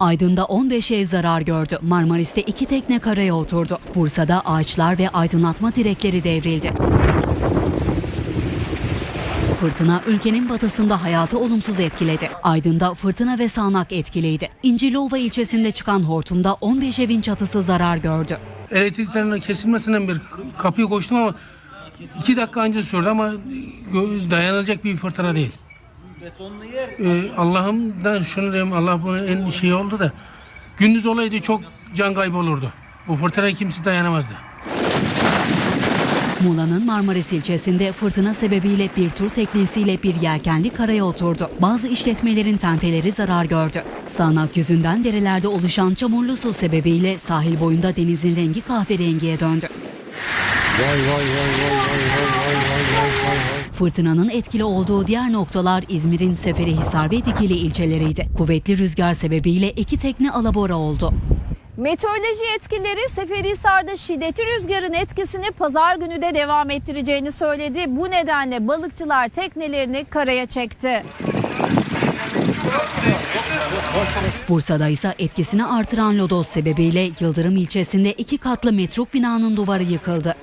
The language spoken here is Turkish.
Aydın'da 15 ev zarar gördü. Marmaris'te iki tekne karaya oturdu. Bursa'da ağaçlar ve aydınlatma direkleri devrildi. Fırtına ülkenin batısında hayatı olumsuz etkiledi. Aydın'da fırtına ve sağanak etkiliydi. İncilova ilçesinde çıkan hortumda 15 evin çatısı zarar gördü. Elektriklerin kesilmesinden bir kapıyı koştum ama iki dakika önce sürdü ama dayanılacak bir fırtına değil. Ee, Allah'ımdan şunu diyeyim Allah bunu en şey oldu da gündüz olaydı çok can kaybı olurdu. Bu fırtınaya kimse dayanamazdı. Muğla'nın Marmaris ilçesinde fırtına sebebiyle bir tur teknesiyle bir yelkenli karaya oturdu. Bazı işletmelerin tenteleri zarar gördü. Sağanak yüzünden derelerde oluşan çamurlu su sebebiyle sahil boyunda denizin rengi kahverengiye döndü. Fırtınanın etkili olduğu diğer noktalar İzmir'in Seferihisar ve Dikili ilçeleriydi. Kuvvetli rüzgar sebebiyle iki tekne alabora oldu. Meteoroloji yetkilileri Seferihisar'da şiddetli rüzgarın etkisini pazar günü de devam ettireceğini söyledi. Bu nedenle balıkçılar teknelerini karaya çekti. Bursa'da ise etkisini artıran lodos sebebiyle Yıldırım ilçesinde iki katlı metruk binanın duvarı yıkıldı.